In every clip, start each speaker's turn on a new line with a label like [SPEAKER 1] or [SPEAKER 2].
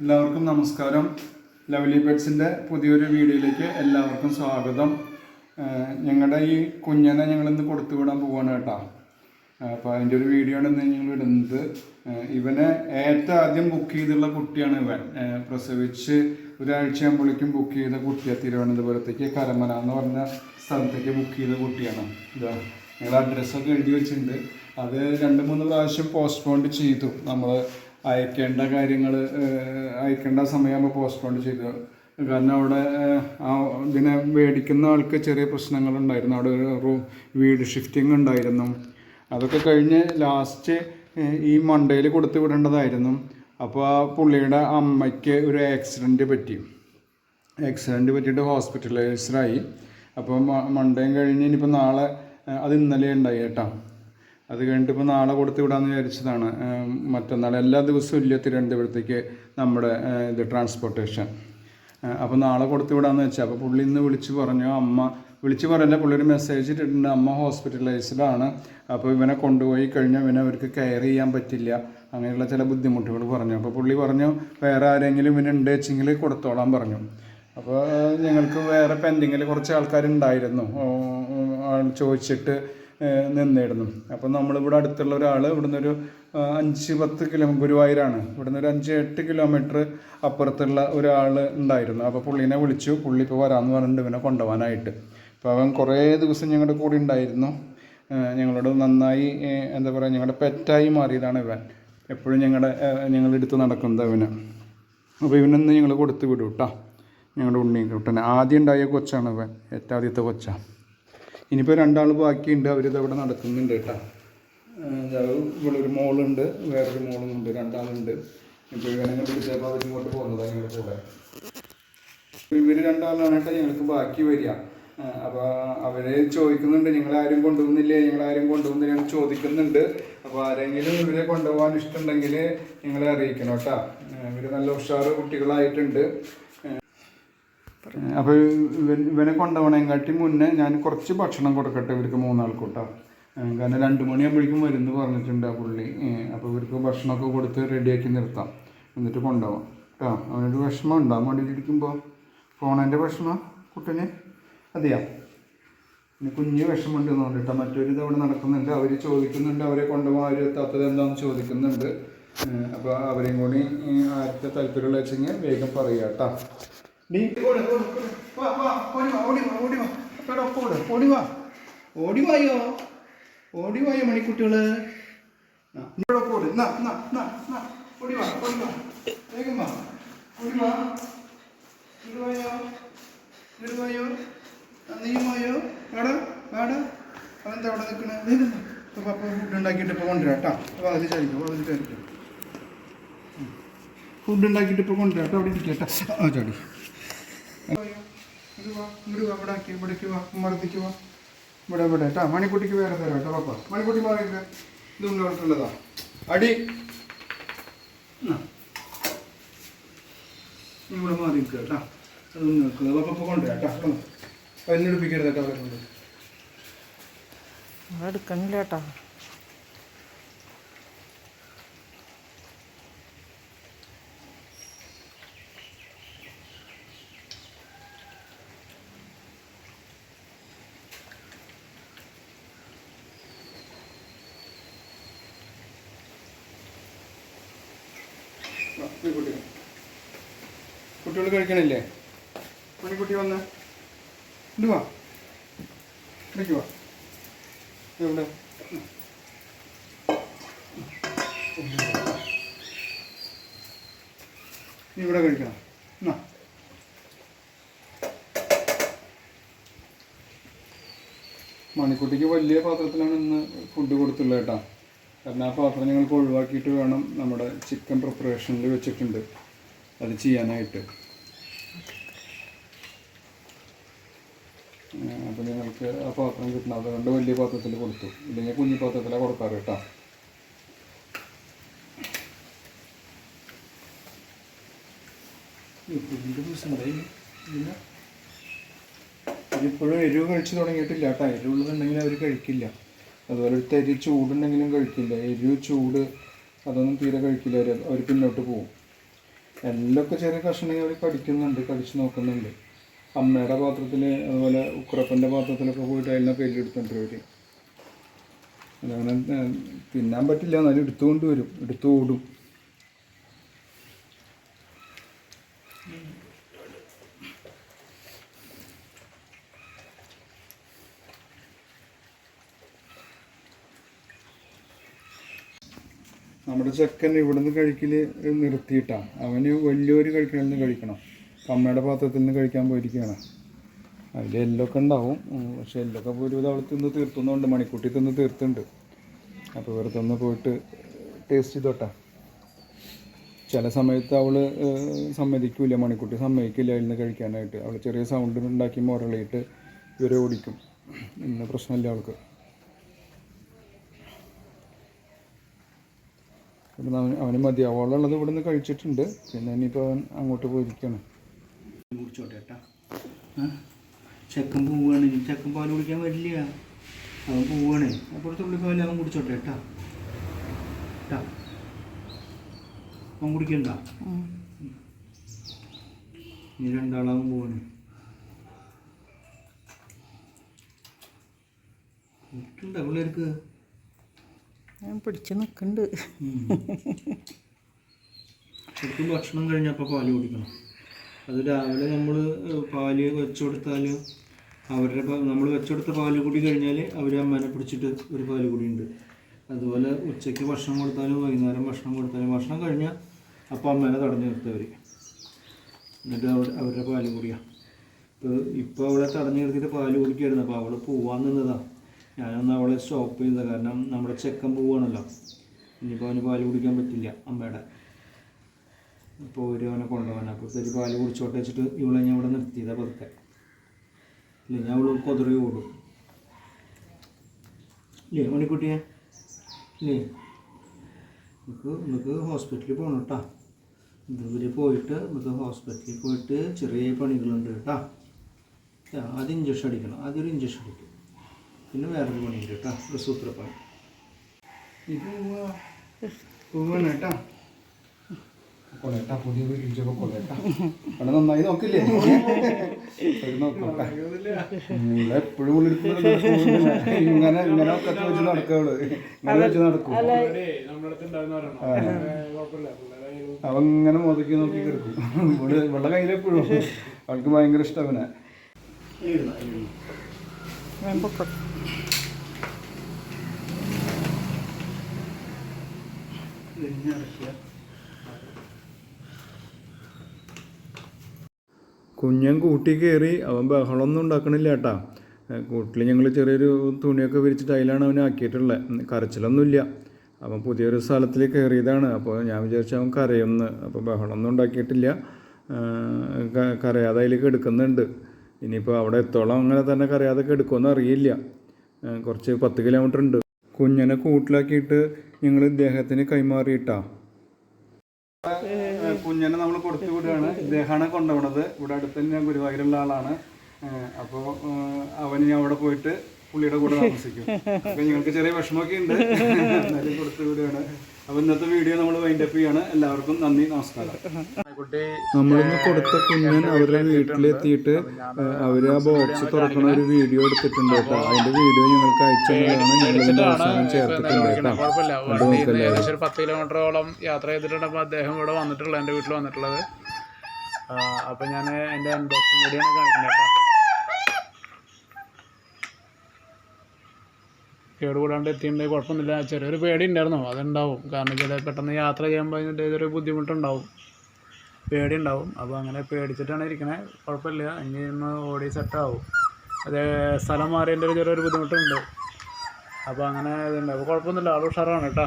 [SPEAKER 1] എല്ലാവർക്കും നമസ്കാരം. ലവ്ലി ബെഡ്സിന്റെ പുതിയൊരു വീഡിയോയിലേക്ക് എല്ലാവർക്കും സ്വാഗതം. ഞങ്ങളുടെ ഈ കുഞ്ഞിനെ ഞങ്ങളിന്ന് കൊടുത്തു വിടാൻ പോവാണ് കേട്ടോ. അപ്പോൾ അതിന്റെ ഒരു വീഡിയോ ആണ് ഇന്ന് ഞങ്ങൾ ഇടുന്നത്. ഇവനെ ഏറ്റവും ആദ്യം ബുക്ക് ചെയ്തുള്ള കുട്ടിയാണ് ഇവൻ. പ്രസവിച്ച് ഒരാഴ്ച ആകുമ്പോഴേക്കും ബുക്ക് ചെയ്ത കുട്ടിയാണ് തിരുവനന്തപുരത്തേക്ക് കരമന എന്ന് പറഞ്ഞ സ്ഥലത്തേക്ക് ബുക്ക് ചെയ്ത കുട്ടിയാണ്. ഇതാ ഞങ്ങൾ അഡ്രസ്സൊക്കെ എഴുതി വെച്ചിട്ടുണ്ട്. അത് രണ്ട് മൂന്ന് പ്രാവശ്യം പോസ്റ്റ്പോണ്ട് ചെയ്തു. നമ്മൾ അയക്കേണ്ട കാര്യങ്ങൾ അയക്കേണ്ട സമയമാകുമ്പോൾ പോസ്റ്റ്പോണ്ട് ചെയ്തു. കാരണം അവിടെ ആ ഇതിനെ മേടിക്കുന്ന ആൾക്ക് ചെറിയ പ്രശ്നങ്ങളുണ്ടായിരുന്നു. അവിടെ ഒരു റൂം വീട് ഷിഫ്റ്റിംഗ് ഉണ്ടായിരുന്നു. അതൊക്കെ കഴിഞ്ഞ് ലാസ്റ്റ് ഈ മണ്ടയിൽ കൊടുത്തു വിടേണ്ടതായിരുന്നു. അപ്പോൾ ആ പുള്ളിയുടെ അമ്മയ്ക്ക് ഒരു ആക്സിഡന്റ് പറ്റി. ആക്സിഡന്റ് പറ്റിയിട്ട് ഹോസ്പിറ്റലൈസ്ഡായി അപ്പോൾ മണ്ടയും കഴിഞ്ഞ് ഇനിയിപ്പോൾ നാളെ അത് ഇന്നലെ ഉണ്ടായി കേട്ടോ. അത് കഴിഞ്ഞിട്ട് ഇപ്പോൾ നാളെ കൊടുത്ത് വിടാമെന്ന് വിചാരിച്ചതാണ് മറ്റന്നാൾ എല്ലാ ദിവസവും ഇല്ല തിരുവനന്തപുരത്തേക്ക് നമ്മുടെ ഇത് ട്രാൻസ്പോർട്ടേഷൻ അപ്പോൾ നാളെ കൊടുത്ത് വിടാമെന്ന് വെച്ചാൽ അപ്പോൾ പുള്ളി ഇന്ന് വിളിച്ച് പറഞ്ഞു അമ്മ വിളിച്ച് പറയല്ല പുള്ളി മെസ്സേജ് ഇട്ടിട്ടുണ്ട് അമ്മ ഹോസ്പിറ്റലൈസ്ഡാണ് അപ്പോൾ ഇവനെ കൊണ്ടുപോയി കഴിഞ്ഞാൽ ഇവനെ അവർക്ക് കെയർ ചെയ്യാൻ പറ്റില്ല. അങ്ങനെയുള്ള ചില ബുദ്ധിമുട്ടുകൾ പറഞ്ഞു. അപ്പോൾ പുള്ളി പറഞ്ഞു വേറെ ആരെങ്കിലും ഇവനുണ്ട് വെച്ചെങ്കിൽ കൊടുത്തോളാൻ പറഞ്ഞു. അപ്പോൾ ഞങ്ങൾക്ക് വേറെ പെൻഡിങ്ങിൽ കുറച്ച് ആൾക്കാരുണ്ടായിരുന്നു. ചോദിച്ചിട്ട് നിന്നിരുന്നു അപ്പം നമ്മളിവിടെ അടുത്തുള്ള ഒരാൾ ഇവിടുന്ന് ഒരു അഞ്ച് പത്ത് കിലോ ഗുരുവായൂരാണ്. ഇവിടുന്ന് ഒരു അഞ്ച് എട്ട് കിലോമീറ്റർ അപ്പുറത്തുള്ള ഒരാൾ ഉണ്ടായിരുന്നു. അപ്പോൾ പുള്ളീനെ വിളിച്ചു. പുള്ളി ഇപ്പോൾ വരാമെന്ന് പറഞ്ഞിട്ട് ഇവനെ കൊണ്ടുപോകാനായിട്ട്. അപ്പോൾ അവൻ കുറേ ദിവസം ഞങ്ങളുടെ കൂടെ ഉണ്ടായിരുന്നു. ഞങ്ങളോട് നന്നായി എന്താ പറയുക ഞങ്ങളുടെ പെറ്റായി മാറിയതാണ് ഇവൻ. എപ്പോഴും ഞങ്ങളുടെ ഞങ്ങളെടുത്ത് നടക്കുന്നത് അവന്. അപ്പോൾ ഇവനൊന്ന് ഞങ്ങൾ കൊടുത്ത് വിടും ഞങ്ങളുടെ ഉണ്ണി കുട്ടനെ ആദ്യം ഉണ്ടായ കൊച്ചാണ് ഇവൻ. ഏറ്റവും ആദ്യത്തെ കൊച്ചാണ് ഇനിയിപ്പോൾ രണ്ടാൾ ബാക്കിയുണ്ട്. അവരിത് അവിടെ നടക്കുന്നുണ്ട് കേട്ടോ. ഇവിടെ ഒരു മോളുണ്ട്. വേറൊരു മോളും ഉണ്ട് രണ്ടാളുണ്ട്. ഇപ്പോൾ ഇവനെ പിടിച്ചപ്പോൾ അവർ ഇങ്ങോട്ട് പോകുന്നതാണ് ഞങ്ങളുടെ കൂടെ. ഇവർ രണ്ടാളാണ് കേട്ടോ ഞങ്ങൾക്ക് ബാക്കി വരിക. അപ്പോൾ അവരെ ചോദിക്കുന്നുണ്ട് നിങ്ങളാരും കൊണ്ടുപോകുന്നില്ലേ നിങ്ങളാരും കൊണ്ടുപോകുന്നില്ല എന്ന് ചോദിക്കുന്നുണ്ട്. അപ്പോൾ ആരെങ്കിലും ഇവരെ കൊണ്ടുപോകാൻ ഇഷ്ടമുണ്ടെങ്കിൽ നിങ്ങളെ അറിയിക്കണം കേട്ടോ. ഇവർ നല്ല ഉഷാറ് കുട്ടികളായിട്ടുണ്ട്. അപ്പോൾ ഇവനെ കൊണ്ടുപോകണേക്കാട്ടി മുന്നേ ഞാൻ കുറച്ച് ഭക്ഷണം കൊടുക്കട്ടെ ഇവർക്ക് മൂന്നാൾക്കൂട്ടാ. കാരണം രണ്ട് മണിയാകുമ്പോഴേക്കും വരുന്നു പറഞ്ഞിട്ടുണ്ട് ആ പുള്ളി. അപ്പോൾ ഇവർക്ക് ഭക്ഷണമൊക്കെ കൊടുത്ത് റെഡിയാക്കി നിർത്താം. എന്നിട്ട് കൊണ്ടുപോകാം കേട്ടോ അവനൊരു വിഷമം ഉണ്ടാവും വണ്ടിയിലിരിക്കുമ്പോൾ ഫോണിന്റെ വിഷമം കുട്ടന് അതെയാ. പിന്നെ കുഞ്ഞ് വിഷമമുണ്ട് എന്ന് മറ്റൊരു ഇതവിടെ നടക്കുന്നുണ്ട്. അവർ ചോദിക്കുന്നുണ്ട് അവരെ കൊണ്ടുപോകാൻ അവർ എത്താത്തത് എന്താണെന്ന് ചോദിക്കുന്നുണ്ട്. അപ്പോൾ അവരെയും കൂടി ആദ്യത്തെ താല്പര്യമുള്ള വെച്ചെങ്കിൽ വേഗം പറയുക കേട്ടോ നീ ഓടി ഓടി വാ വാ ഓടി വാ ഓടി വാ വാ. ഓട് വായോ? ഓടി വാ വാ. ഓടി വാ. വായോ? വാടാ അവിടെ നിൽക്കണേ? വേഗം പപ്പ ഫുഡ് ഉണ്ടാക്കിയിട്ട് ഇപ്പോൾ കേട്ടോ. അപ്പോൾ അതിൽ ചാരിക്കും അതിൽ ചാരിക്കും. ഫുഡ് ഉണ്ടാക്കിയിട്ട് ഇപ്പോൾ കൊണ്ടുവരാം കേട്ടോ. അവിടെ ഇരിക്കട്ടെ ആ ചാടി. ഇവിടെ ആക്കി ഇവിടെ കേട്ടോ മണിക്കുട്ടിക്ക് വേറെ തരാം കേട്ടോ പപ്പ മണിക്കുട്ടി മാറിയില്ല ഇത് മുന്നോട്ടുള്ളതാ അടി. ഇവിടെ മാറി നിൽക്കുക കേട്ടോ. അത് നിൽക്കുക പപ്പ ഇപ്പോൾ പല്ലെടുപ്പിക്കരുത് കേട്ടോ.
[SPEAKER 2] എടുക്കണില്ല കേട്ടോ.
[SPEAKER 1] വാ, ഈ കുട്ടി. കുട്ടികൾ കഴിക്കണില്ലേ? മണിക്കുട്ടി വന്ന്. ഇടുവാ വാ. ഇവിടേക്ക് വാ. എവിടെ നീ ഇവിടെ കഴിക്കണം. എന്നാ. മണിക്കുട്ടിക്ക് വലിയ പാത്രത്തിലാണ് ഇന്ന് ഫുഡ് കൊടുത്തുള്ളത് കേട്ടോ. കാരണം ആ പാത്രം ഞങ്ങൾക്ക് ഒഴിവാക്കിയിട്ട് വേണം നമ്മുടെ ചിക്കൻ പ്രിപ്പറേഷനിൽ വെച്ചിട്ടുണ്ട്. അത് ചെയ്യാനായിട്ട്. അപ്പോൾ നിങ്ങൾക്ക് ആ പാത്രം കിട്ടണം. അതുകൊണ്ട് വലിയ പാത്രത്തിൽ കൊടുത്തു. ഇല്ലെങ്കിൽ കുഞ്ഞു പാത്രത്തിലാണ് കൊടുക്കാറ് കേട്ടോ. ഇപ്പോഴും എരിവ് കഴിച്ചു തുടങ്ങിയിട്ടില്ല കേട്ടോ. എരിവുള്ളതുണ്ടെങ്കിൽ അവർ കഴിക്കില്ല. അതുപോലെ ഒരു തരി ചൂടുണ്ടെങ്കിലും കഴിക്കില്ല. എരിവ് ചൂട് അതൊന്നും തീരെ കഴിക്കില്ല. അവർ അവർ പിന്നോട്ട് പോകും എല്ലൊക്കെ ചെറിയ കഷ്ണങ്ങൾ അവർ കടിക്കുന്നുണ്ട് കടിച്ചു നോക്കുന്നുണ്ട്. അമ്മയുടെ പാത്രത്തിൽ അതുപോലെ ഉക്രപ്പന്റെ പാത്രത്തിലൊക്കെ പോയിട്ട് അതിനൊക്കെ എല്ലെടുത്തുണ്ട് അവർ അതങ്ങനെ തിന്നാൻ പറ്റില്ല. എന്നാലും എടുത്തുകൊണ്ട് വരും. എടുത്തു ഓടും. നമ്മുടെ ചെക്കൻ ഇവിടുന്ന് കഴിക്കൽ നിർത്തിയിട്ടാണ്. അവന് വലിയൊരു കഴിക്കലിൽ കഴിക്കണം. അമ്മയുടെ പാത്രത്തിൽ നിന്ന് കഴിക്കാൻ പോയിരിക്കുകയാണ്. അതിൽ എല്ലൊക്കെ ഉണ്ടാവും. പക്ഷെ എല്ലൊക്കെ പോയി ഒരു അവൾ തിന്ന് തീർത്തുന്നുണ്ട്. മണിക്കുട്ടി തിന്ന് തീർത്തുണ്ട്. അപ്പോൾ വെറുതെ ഒന്ന് പോയിട്ട് ടേസ്റ്റ് ചെയ്തോട്ടെ. ചില സമയത്ത് അവൾ സമ്മതിക്കില്ല മണിക്കുട്ടി സമ്മതിക്കില്ല അതിൽ നിന്ന് കഴിക്കാനായിട്ട്. അവൾ ചെറിയ സൗണ്ട് ഉണ്ടാക്കി മുരളിയിട്ട് ഇവരെ ഓടിക്കും. ഇന്ന് പ്രശ്നമില്ല അവൾക്ക്. ഇവിടുന്ന് അവന് അവന് മതി. അവളുള്ളത് ഇവിടെ നിന്ന് കഴിച്ചിട്ടുണ്ട്. പിന്നെ ഇനിയിപ്പോൾ അവൻ അങ്ങോട്ട് പോയിരിക്കുകയാണ്
[SPEAKER 2] കുടിച്ചോട്ടെ ചെക്കൻ പോവുകയാണ്. ഇനി ചെക്കൻ പാൽ കുടിക്കാൻ വരില്ല. അവൻ പോവുകയാണ്. അപ്പോൾ തുള്ളി പാൽ അവൻ കുടിച്ചോട്ടെ കേട്ടാ കേട്ടാ അവൻ കുടിക്കണ്ട? ഇനി രണ്ടാളാവും പോവാണ്. കുടിക്കണ്ട പിള്ളേർക്ക്?
[SPEAKER 3] ഞാൻ പിടിച്ചു നിൽക്കുന്നുണ്ട്.
[SPEAKER 2] ശരിക്കും ഭക്ഷണം കഴിഞ്ഞപ്പോൾ പാൽ കുടിക്കണം. അത് രാവിലെ നമ്മൾ പാൽ വെച്ച് കൊടുത്താൽ അവരുടെ നമ്മൾ വെച്ചുകൊടുത്ത പാൽ കൂടി കഴിഞ്ഞാൽ അവർ അമ്മേനെ പിടിച്ചിട്ട് ഒരു പാൽ കൂടി ഉണ്ട് അതുപോലെ ഉച്ചയ്ക്ക് ഭക്ഷണം കൊടുത്താലും വൈകുന്നേരം ഭക്ഷണം കൊടുത്താലും ഭക്ഷണം കഴിഞ്ഞാൽ അപ്പോൾ അമ്മേനെ തടഞ്ഞു നിർത്തവർ എന്നിട്ട് അവർ അവരുടെ പാൽ കുടിയാണ് ഇപ്പോൾ ഇപ്പോൾ അവളെ തടഞ്ഞു നിർത്തിയിട്ട് പാൽ കുടിക്കായിരുന്നു. അപ്പോൾ അവൾ പോവാൻ നിന്നതാണ് ഞാനൊന്ന് അവളെ സ്റ്റോപ്പ് ചെയ്തത് കാരണം നമ്മുടെ ചെക്കൻ പോവുകയാണല്ലോ ഇനിയിപ്പോൾ അവന് പാൽ കുടിക്കാൻ പറ്റില്ല അമ്മയുടെ. ഇപ്പോൾ ഒരു അവനെ കൊണ്ടുപോകാൻ അപ്പോൾ ഇത്തിരി പാൽ കുടിച്ചോട്ടെ വെച്ചിട്ട് ഇവളെ ഞാൻ ഇവിടെ നിർത്തിയതാണ് പതുക്കെ. ഇല്ല ഞാൻ അവൾ കൊതറി ഓടും ഇല്ലേ മണിക്കുട്ടിയെ? ഇല്ലേ? നമുക്ക് നമുക്ക് ഹോസ്പിറ്റലിൽ പോകണം കേട്ടോ. ഇതുവരെ പോയിട്ട് നമുക്ക് ഹോസ്പിറ്റലിൽ പോയിട്ട് ചെറിയ പണികളുണ്ട് കേട്ടോ. ആദ്യം ഇഞ്ചക്ഷൻ അടിക്കണം. ആദ്യം ഒരു ഇഞ്ചക്ഷൻ അടിക്കും. പിന്നെ വേറൊരു പണിയുണ്ട് കേട്ടോ ഒരു സൂത്രപ്പണി.
[SPEAKER 1] പോവാണ് കേട്ടോ കൊള്ളേട്ടാ പുതിയ വീട്ടിലൊക്കെ കൊള്ളേട്ടാ. അവിടെ നന്നായി നോക്കില്ലേ? നോക്കട്ടെ ഇവിടെ എപ്പോഴും ഉള്ളെടുത്ത് ഇങ്ങനെ ഇങ്ങനെ ഒക്കെ വെച്ച് നടക്കുള്ളൂ ഇങ്ങനെ വെച്ച് നടക്കും. അവൻ ഇങ്ങനെ മുതക്കി നോക്കി കിടക്കും. ഇവിടെ വെള്ള കയ്യിലെപ്പോഴും. അവൾക്ക് ഭയങ്കര ഇഷ്ടം അവനെ.
[SPEAKER 2] എഴുതാം
[SPEAKER 3] Crook.
[SPEAKER 1] കുഞ്ഞൻ കൂട്ടി കയറി അവൻ ബഹളമൊന്നും ഉണ്ടാക്കണില്ല കേട്ടാ. കൂട്ടിൽ ഞങ്ങൾ ചെറിയൊരു തുണിയൊക്കെ വിരിച്ചിട്ട് അതിലാണ് അവനെ ആക്കിയിട്ടുള്ളത് കരച്ചിലൊന്നുമില്ല. അവൻ പുതിയൊരു സ്ഥലത്തിൽ കയറിയതാണ്. അപ്പോൾ ഞാൻ വിചാരിച്ചു അവൻ കരയുമെന്ന്. അപ്പോൾ ബഹളമൊന്നും ഉണ്ടാക്കിയിട്ടില്ല. കരയാതെ അതിലേക്ക് എടുക്കുന്നുണ്ട്. ഇനിയിപ്പോൾ അവിടെ എത്തോളം അങ്ങനെ തന്നെ കറിയാതെ എടുക്കുമെന്ന് അറിയില്ല. കുറച്ച് പത്ത് കിലോമീറ്റർ ഉണ്ട്. കുഞ്ഞിനെ കൂട്ടിലാക്കിയിട്ട് ഞങ്ങൾ ഇദ്ദേഹത്തിന് കൈമാറിയിട്ടാ. കുഞ്ഞിനെ നമ്മൾ കൊടുത്തു വിടുകയാണ്. ഇദ്ദേഹമാണ് കൊണ്ടുപോണത്. ഇവിടെ അടുത്ത് തന്നെ ഗുരുവായൂരുള്ള ആളാണ്. അപ്പോൾ അവന് ഞാൻ അവിടെ പോയിട്ട് പുള്ളിയുടെ കൂടെ താമസിക്കും. അപ്പം ഞങ്ങൾക്ക് ചെറിയ വിഷമമൊക്കെ ഉണ്ട്. എന്നാലും കൊടുത്തു വിടുകയാണ്. അപ്പൊ ഇന്നത്തെ വീഡിയോ നമ്മൾ വൈൻഡപ്പ് ചെയ്യാണ്. എല്ലാവർക്കും നന്ദി നമസ്കാരം. നമ്മളിന്ന് കൊടുത്ത കുഞ്ഞൻ അവരുടെ വീട്ടിലെത്തിയിട്ട് അവർ ആ ബോക്സ് തുറക്കുന്ന ഒരു വീഡിയോ എടുത്തിട്ടുണ്ട് കേട്ടോ. അതിന്റെ വീഡിയോ ഞങ്ങൾക്ക് അയച്ചതാണ് ഞങ്ങളിതിന്റെ അവസാനം ചേർത്തിട്ടുണ്ട് കേട്ടോ.
[SPEAKER 4] ഏകദേശം ഒരു പത്ത് കിലോമീറ്ററോളം യാത്ര ചെയ്തിട്ടുണ്ട്. അപ്പോൾ അദ്ദേഹം ഇവിടെ വന്നിട്ടുള്ളത് എന്റെ വീട്ടിൽ വന്നിട്ടുള്ളത്. അപ്പോൾ ഞാൻ എന്റെ അൺബോക്സിംഗ് വീഡിയോ ആണ് കാണിക്കുന്നത് കേട്ടോ. കേടുകൂടാണ്ട് എത്തിയിട്ടുണ്ടെങ്കിൽ കുഴപ്പമൊന്നുമില്ല. ചെറിയൊരു പേടി ഉണ്ടായിരുന്നു അതുണ്ടാവും. കാരണം ചില പെട്ടെന്ന് യാത്ര ചെയ്യുമ്പോൾ അതിന്റെ ഇതൊരു ബുദ്ധിമുട്ടുണ്ടാവും. പേടി ഉണ്ടാവും അപ്പോൾ അങ്ങനെ പേടിച്ചിട്ടാണ് ഇരിക്കുന്നത് കുഴപ്പമില്ല. ഇനി ഒന്ന് ഓടി സെറ്റാവും. അത് സ്ഥലം മാറിയതിന്റെ ഒരു ചെറിയൊരു ബുദ്ധിമുട്ടുണ്ട്. അപ്പോൾ അങ്ങനെ ഇതുണ്ട്. അപ്പോൾ കുഴപ്പമൊന്നുമില്ല. ആൾ ഉഷാറാണ് കേട്ടോ.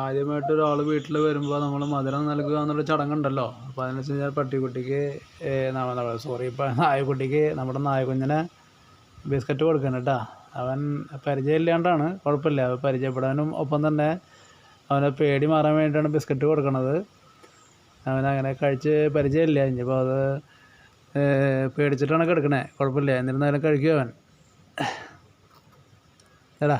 [SPEAKER 4] ആദ്യമായിട്ട് ഒരാൾ വീട്ടിൽ വരുമ്പോൾ നമ്മൾ മധുരം നൽകുക എന്നുള്ള ചടങ്ങുണ്ടല്ലോ. അപ്പോൾ അതെന്ന് വെച്ച് കഴിഞ്ഞാൽ പട്ടിക്കുട്ടിക്ക് സോറി. ഇപ്പം നായക്കുട്ടിക്ക് നമ്മുടെ നായക്കുഞ്ഞിനെ ബിസ്ക്കറ്റ് കൊടുക്കണം കേട്ടോ. അവൻ പരിചയമില്ലാണ്ടാണ് കുഴപ്പമില്ല. പരിചയപ്പെടാനും ഒപ്പം തന്നെ അവനെ പേടി മാറാൻ വേണ്ടിയിട്ടാണ് ബിസ്ക്കറ്റ് കൊടുക്കണത്. അങ്ങനെ കഴിച്ച് പരിചയമില്ല. ഇനിയിപ്പോൾ അത് പേടിച്ചിട്ടാണ് കിടക്കണേ. കുഴപ്പമില്ല. എന്നിരുന്നാലും കഴിക്കും അവൻ. എടാ